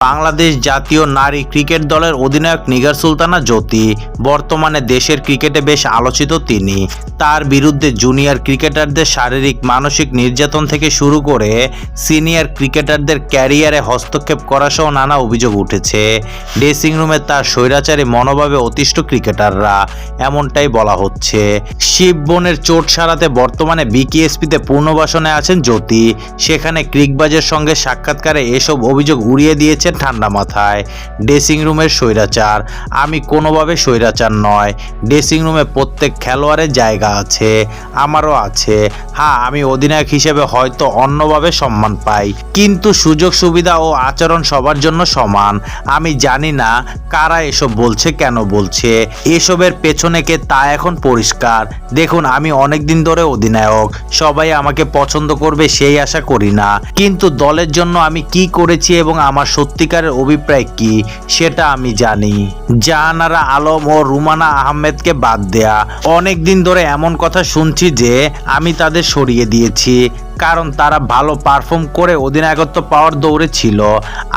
বাংলাদেশ জাতীয় নারী ক্রিকেট দলের অধিনায়ক নিগার সুলতানা জ্যোতি। বর্তমানে দেশের ক্রিকেটে বেশ আলোচিত তিনি। তার বিরুদ্ধে জুনিয়র ক্রিকেটারদের শারীরিক, মানসিক নির্যাতন থেকে শুরু করে সিনিয়র ক্রিকেটারদের ক্যারিয়ারে হস্তক্ষেপ করা সহ নানা অভিযোগ উঠেছে। ড্রেসিং রুমে তার স্বৈরাচারী মনোভাবে অতিষ্ঠ ক্রিকেটাররা, এমনটাই বলা হচ্ছে। শিববনের চোট সারাতে বর্তমানে বিকেএসপিতে পূর্ণবাসনে আছেন জ্যোতি। সেখানে ক্রিকবাজের সঙ্গে সাক্ষাৎকারে এসব অভিযোগ উড়িয়ে দিয়েছেন ঠান্ডা মাথায়। ড্রেসিং রুমের স্বৈরাচার। আমি কোনোভাবে স্বৈরাচার নয়। ড্রেসিং রুমে প্রত্যেক খেলোয়াড়ের জায়গা আছে। আমারও আছে। হ্যাঁ আমি অধিনায়ক হিসেবে হয়তো অন্যভাবে সম্মান পাই। কিন্তু সুযোগ, সুবিধা ও আচরণ সবার জন্য সমান। আমি জানি না কারা এসব বলছে, কেন বলছে। এসবের পেছনে কে তা এখন পরিষ্কার। দেখুন, আমি অনেক দিন ধরে অধিনায়ক। সবাই আমাকে পছন্দ করবে সেই আশা করি না। কিন্তু দলের জন্য আমি কি করেছি এবং আমার সত্যিকারের অভিপ্রায় কি সেটা আমি জানি। জাহানারা আলম ও রুমানা আহমেদকে বাদ দেয়া। অনেক দিন ধরে এমন কথা শুনছি যে আমি তাদের সরিয়ে দিয়েছি, কারণ তারা ভালো পারফর্ম করে অধিনায়কত্ব পাওয়ার দৌড়ে ছিল।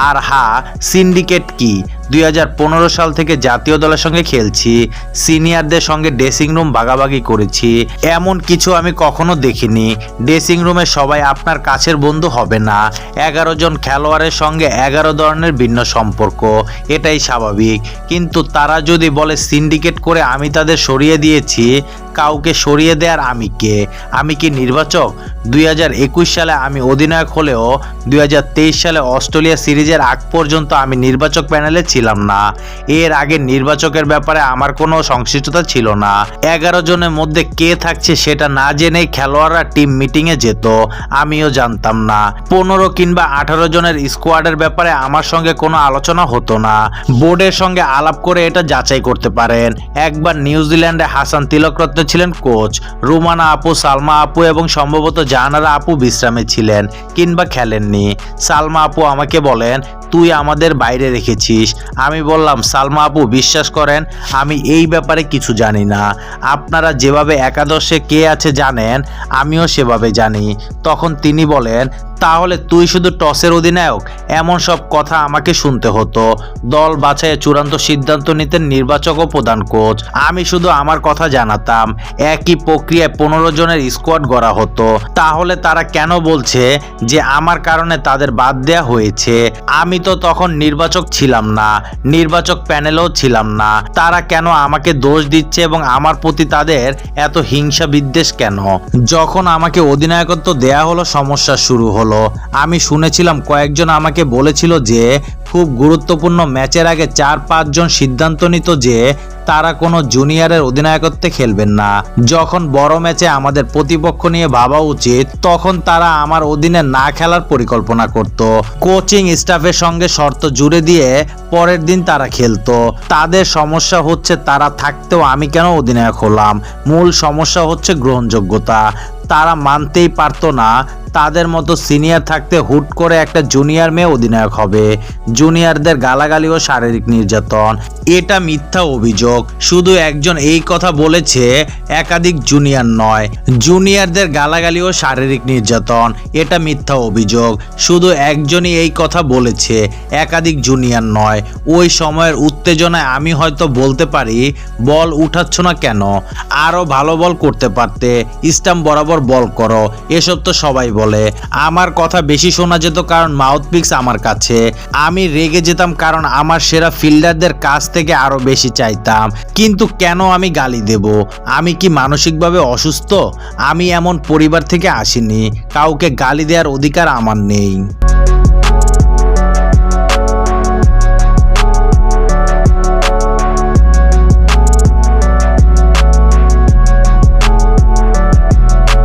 আর হা সিন্ডিকেট কি? দুই হাজার পনেরো সাল থেকে জাতীয় দলের সঙ্গে খেলছি। সিনিয়রদের সঙ্গে ড্রেসিং রুম ভাগাভাগি করেছি। এমন কিছু আমি কখনো দেখিনি। ড্রেসিং রুমে সবাই আপনার কাছের বন্ধু হবে না। এগারো জন খেলোয়াড়ের সঙ্গে এগারো ধরনের ভিন্ন সম্পর্ক। এটাই স্বাভাবিক। কিন্তু তারা যদি বলে, সিন্ডিকেট করে আমি তাদের সরিয়ে দিয়েছি কাউকে সরিয়ে দেওয়ার আমি কে? আমি কি নির্বাচক? দুই হাজার একুশ সালে আমি অধিনায়ক হলেও দুই হাজার তেইশ সালে অস্ট্রেলিয়া সিরিজের আগ পর্যন্ত আমি নির্বাচক প্যানেলে ছিলাম না। এর আগে নির্বাচকের ব্যাপারে আমার কোনো সংশ্লিষ্টতা ছিল না। এগারো জনের মধ্যে কে থাকছে সেটা না জেনেই খেলোয়াড়রা টিম মিটিংয়ে যেত, আমিও জানতাম না। পনেরো কিংবা আঠারো জনের স্কোয়াডের ব্যাপারে আমার সঙ্গে কোনো আলোচনা হতো না। বোর্ডের সঙ্গে আলাপ করে এটা যাচাই করতে পারেন। একবার নিউজিল্যান্ডে হাসান তিলকরত্ন ছিলেন কোচ। রুমানা আপু, সালমা আপু এবং সম্ভবত জাহানারা আপু বিশ্রামে ছিলেন কিংবা খেলেননি। সালমা আপু আমাকে বলেন, তুই আমাদের বাইরে রেখেছিস। আমি বললাম, সালমা আপু, বিশ্বাস করেন, আমি এই ব্যাপারে কিছু জানি না। আপনারা যেভাবে একাদশে কে আছে জানেন, আমিও সেভাবে জানি। তখন তিনি বলেন তাহলে তুই শুধু টসের অধিনায়ক? এমন সব কথা আমাকে শুনতে হতো। দল বাছাইয়ে চূড়ান্ত সিদ্ধান্ত নিতেন নির্বাচক ও প্রধান কোচ। আমি শুধু আমার কথা জানাতাম। একই প্রক্রিয়ায় পনেরো জনের স্কোয়াড গড়া হতো। তাহলে তারা কেন বলছে যে আমার কারণে তাদের বাদ দেয়া হয়েছে? আমি তো তখন নির্বাচক ছিলাম না। নির্বাচক প্যানেলেও ছিলাম না। তারা কেন আমাকে দোষ দিচ্ছে এবং আমার প্রতি তাদের এত হিংসা বিদ্বেষ কেন? যখন আমাকে অধিনায়কত্ব দেয়া হলো, সমস্যা শুরু হলো। আমি শুনেছিলাম কয়েকজন আমাকে বলেছিল যে, খুব গুরুত্বপূর্ণ ম্যাচের আগে চার পাঁচজন সিদ্ধান্ত নিত যে, তারা কোনো জুনিয়রের অধিনায়কত্বে খেলবেন না। যখন বড় ম্যাচে আমাদের প্রতিপক্ষ নিয়ে ভাবা উচিত, তখন তারা আমার অধীনে না খেলার পরিকল্পনা করত। কোচিং স্টাফের সঙ্গে শর্ত জুড়ে দিয়ে পরের দিন তারা খেলতো। তাদের সমস্যা হচ্ছে তারা থাকতেও আমি কেন অধিনায়ক হলাম? মূল সমস্যা হচ্ছে গ্রহণযোগ্যতা। তারা মানতেই পারতো না, তাদের মতো সিনিয়র থাকতে হুট করে একটা জুনিয়র মেয়ে অধিনায়ক হবে। জুনিয়রদের গালাগালি ও শারীরিক নির্যাতন, এটা মিথ্যা অভিযোগ। শুধু একজন এই কথা বলেছে, একাধিক জুনিয়র নয়। জুনিয়রদের গালাগালি ও শারীরিক নির্যাতন, এটা মিথ্যা অভিযোগ। শুধু একজনই এই কথা বলেছে, একাধিক জুনিয়র নয়। ওই সময়ের উত্তেজনায় আমি হয়তো বলতে পারি, বল উঠাচ্ছ না কেন? আরও ভালো বল করতে পারতে, স্টাম্প বরাবর বল করো, এসব তো সবাই বলে। আমার কথা বেশি শোনা যেত কারণ মাউথপিক্স আমার কাছে। আমি রেগে যেতাম কারণ আমার সেরা ফিল্ডারদের কাছ থেকে আরও বেশি চাইতাম। কিন্তু কেন আমি গালি দেব? আমি কি মানসিকভাবে অসুস্থ? আমি এমন পরিবার থেকে আসিনি। কাউকে গালি দেওয়ার অধিকার আমার নেই।